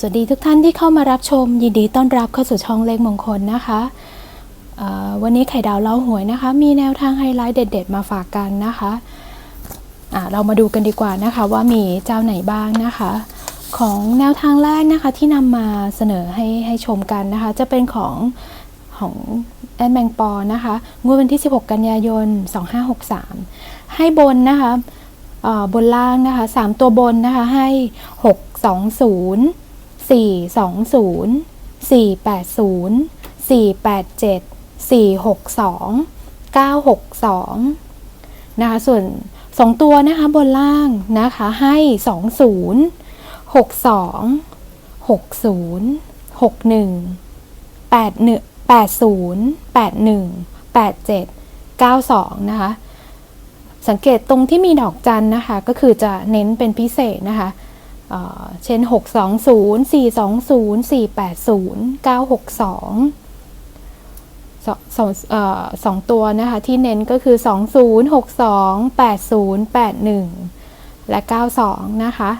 สวัสดีทุกท่านที่เข้ามารับชม ยินดีต้อนรับเข้าสู่ช่องเลขมงคลนะคะวันนี้ไข่ดาวเล่าหวยนะคะ มีแนวทางไฮไลท์เด็ด ๆ มาฝากกันนะคะะเรามาดูกันดีกว่านะคะว่ามีเจ้าไหนบ้างนะคะ ของแนวทางแรกนะคะที่นำมาเสนอให้ให้ชมกันนะคะ จะเป็นของของแอดแมงปอนะคะงวดวันที่ 16 กันยายน 2563 ให้บนนะคะบนล่างนะคะ 3 ตัวบนนะคะให้ 620 420 480 487 462 962นะคะส่วน 2 ตัวนะคะบนล่างนะคะให้ 20 62 60 61 81 80 81 87 92 นะคะสังเกตตรงที่มีดอกจันนะคะ ก็คือจะเน้นเป็นพิเศษนะคะ เอ่อเช่น 620 420 480 962สองสองเอ่อสองตัวนะคะ ที่เน้นก็คือ 20 62 80 81 และ 92 นะคะ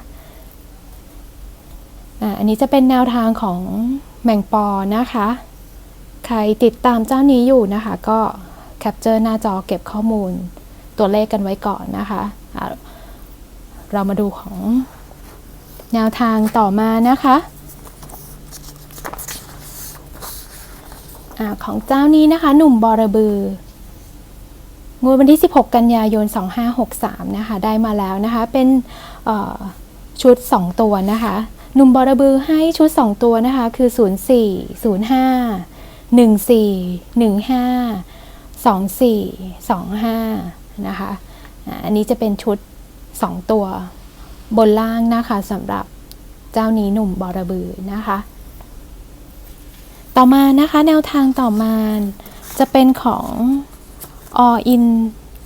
อันนี้จะเป็นแนวทางของแมงปอนะคะ ใครติดตามเจ้านี้อยู่นะคะ ก็แคปเจอร์หน้าจอเก็บข้อมูลตัวเลขกันไว้ก่อนนะคะ เรามาดูของ แนวทางต่อมานะคะอของเจ้านี้นะคะ หนุ่มบอระบืองวดวันที่ 16 กันยายน 2563 นะคะ ได้มาแล้วนะคะ เป็นชุด 2 ตัวนะคะ หนุ่มบอระบือให้ชุด 2 ตัวนะคะ คือ 04 05 14 15 24 25 นะคะอ่าอันนี้จะเป็นชุด 2 ตัว บนล่างนะคะสำหรับเจ้านี้หนุ่มบอระบือนะคะ ต่อมานะคะแนวทางต่อมาจะเป็นของออิน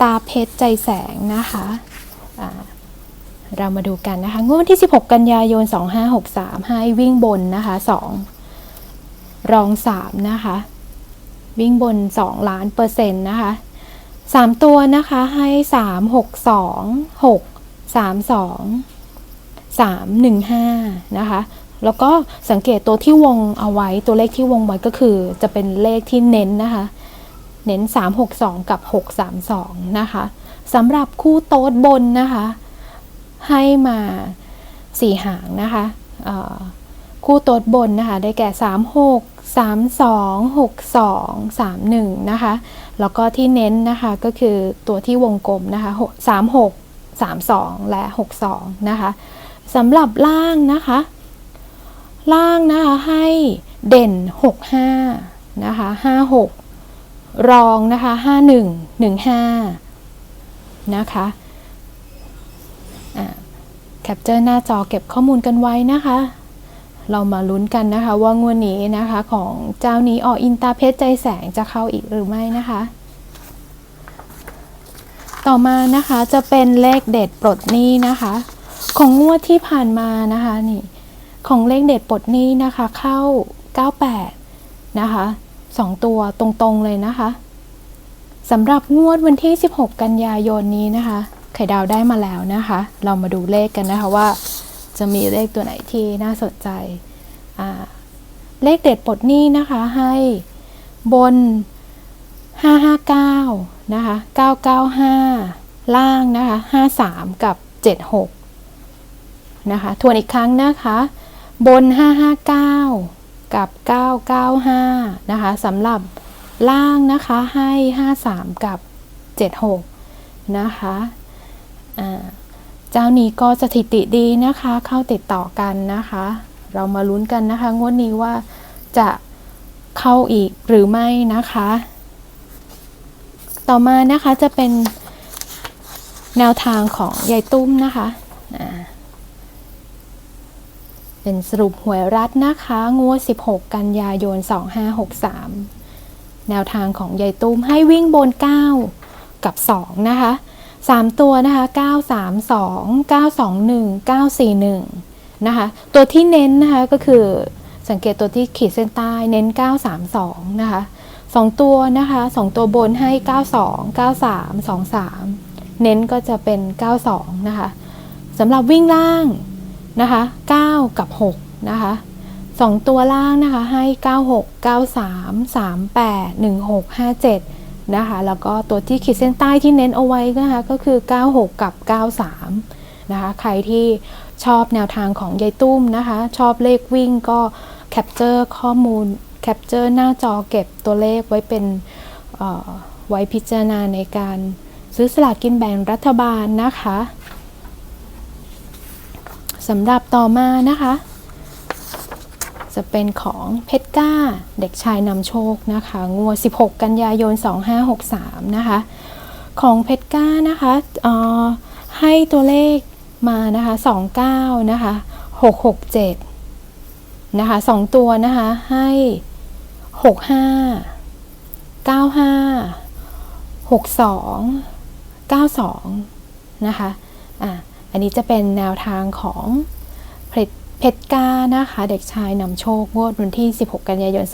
ตาเพชรใจแสงนะคะเรามาดูกันนะคะ งวดที่ 16 กันยายน 2563 ให้วิ่งบนนะคะ 2 รอง 3 นะคะ วิ่งบน 2 ล้านเปอร์เซ็นต์นะคะ 3 ตัวนะคะให้ 3 6 2 6 3 2 3 1 5 นะคะ แล้วก็สังเกตตัวที่วงเอาไว้ตัวเลขที่วงไว้ก็คือ จะเป็นเลขที่เน้นนะคะ เน้น 362 กับ 632 นะคะสำหรับคู่โต๊ดบนนะคะ ให้มา4หางนะคะคู่โต๊ดบนนะคะ ได้แก่ 36 32 62 31 นะคะ แล้วก็ที่เน้นนะคะก็คือตัวที่วงกลมนะคะ 36 32 และ 62 นะคะสำหรับล่างนะคะ ล่างนะคะให้เด่น 65 นะคะ 56 รองนะคะ 51 15 นะคะอ่าแคปเจอร์หน้าจอเก็บข้อมูลกันไว้นะคะ เรามาลุ้นกันนะคะว่างวดนี้นะคะของเจ้านี้อออินตาเพชรใจแสงจะเข้าอีกหรือไม่นะคะ ต่อมานะคะจะเป็นเลขเด็ดปลดหนี้นะคะ ของงวดที่ผ่านมานะคะนี่ของเลขเด็ดปลดหนี้นะคะเข้า 98 นะคะ2ตัวตรงๆเลยนะคะสำหรับงวดวันที่ 16 กันยายนนี้นะคะ ไข่ดาวได้มาแล้วนะคะ เรามาดูเลขกันนะคะว่า จะมีเลขตัวไหนที่น่าสนใจ เลขเด็ดปลดหนี้นะคะให้บน 559 นะคะ 995 ล่างนะคะ 53 กับ 76 นะคะ ทวนอีกครั้งนะคะ บน 559 กับ 995 นะคะสำหรับล่างนะคะให้ 53 กับ 76 นะคะเจ้านี้ก็สถิติดีนะคะ เข้าติดต่อกันนะคะ เรามาลุ้นกันนะคะ งวดนี้ว่าจะเข้าอีกหรือไม่นะคะ ต่อมานะคะจะเป็นแนวทางของยายตุ้มนะคะเป็นสรุปหวยรัฐนะคะงวด 16 กันยายน 2563 แนวทางของยายตุ้มให้วิ่งบน 9 กับ 2 นะคะ 3 ตัวนะคะ 932 921 941 นะคะ ตัวที่เน้นนะคะก็คือสังเกตตัวที่ขีดเส้นใต้เน้น 932 นะคะ 2 ตัวนะคะ 2 ตัวบนให้ 92 93 23 เน้นก็จะเป็น 92 นะคะสำหรับวิ่งล่างนะคะ 9 กับ 6 นะคะสองตัวล่างนะคะให้ 96 93 38 16 57 นะคะ แล้วก็ตัวที่ขีดเส้นใต้ที่เน้นเอาไว้นะคะก็คือ 96 กับ 93 นะคะ ใครที่ชอบแนวทางของยายตุ้มนะคะ ชอบเลขวิ่งก็แคปเจอร์ข้อมูล แคปเจอร์หน้าจอเก็บตัวเลขไว้เป็นไว้พิจารณาในการซื้อสลากกินแบ่งรัฐบาลนะคะสำหรับต่อมานะคะ จะเป็นของเพชรก้าเด็กชายนำโชคนะคะงวด16 กันยายน 2563 นะคะ ของเพชรก้านะคะให้ตัวเลขมานะคะ 29 นะคะ 667 นะคะ 2 ตัวนะคะให้ 65 95 62 92นะคะอะอันนี้จะเป็นแนวทางของเพชรเพชรก้านะคะ เด็กชายนำโชคงวดวันที่ 16 กันยายน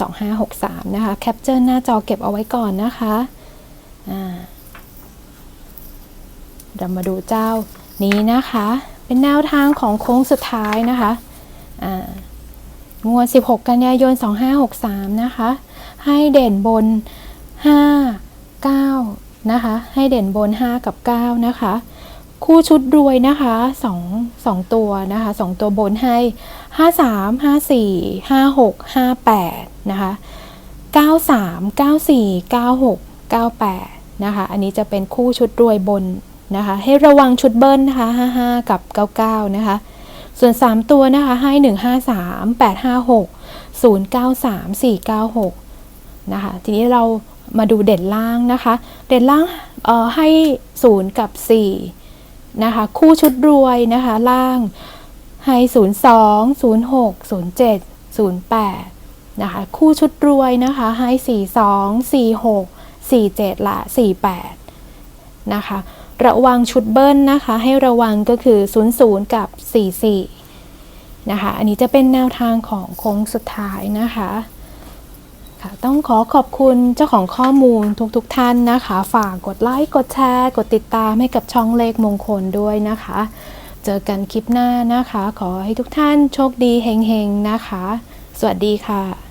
2563 นะคะ แคปเจอร์หน้าจอเก็บเอาไว้ก่อนนะคะเรามาดูเจ้านี้นะคะ เป็นแนวทางของโค้งสุดท้ายนะคะอ่า งวด 16 กันยายน 2563 นะคะ ให้เด่นบน 5 9 นะคะ ให้เด่นบน 5 กับ 9 นะคะ คู่ชุดรวยนะคะ2 2ตัวนะคะ 2 ตัวบนให้ 53 54 56 58 นะคะ 93 94 96 98 นะคะ อันนี้จะเป็นคู่ชุดรวยบนนะคะ ให้ระวังชุดเบิ้ลนะคะ 55 กับ 99 นะคะ ส่วน 3 ตัวนะคะให้ 153 856 093 496นะคะทีนี้เรามาดูเด่นล่างนะคะ เด่นล่างเอ่อให้ 0 กับ4นะคะคู่ชุดรวยนะคะล่างให้ 02 06 07 08นะคะคู่ชุดรวยนะคะให้ 42 46 47และ 48นะคะ ระวังชุดเบิ้ลนะคะ ให้ระวังก็คือ 00 กับ 44 นะคะ อันนี้จะเป็นแนวทางของโค้งสุดท้ายนะคะค่ะต้องขอขอบคุณเจ้าของข้อมูลทุกๆทท่านนะคะ ฝากกดไลค์ กดแชร์ กดติดตามให้กับช่องเลขมงคลด้วยนะคะ เจอกันคลิปหน้านะคะ ขอให้ทุกท่านโชคดีเฮงๆนะคะ สวัสดีค่ะ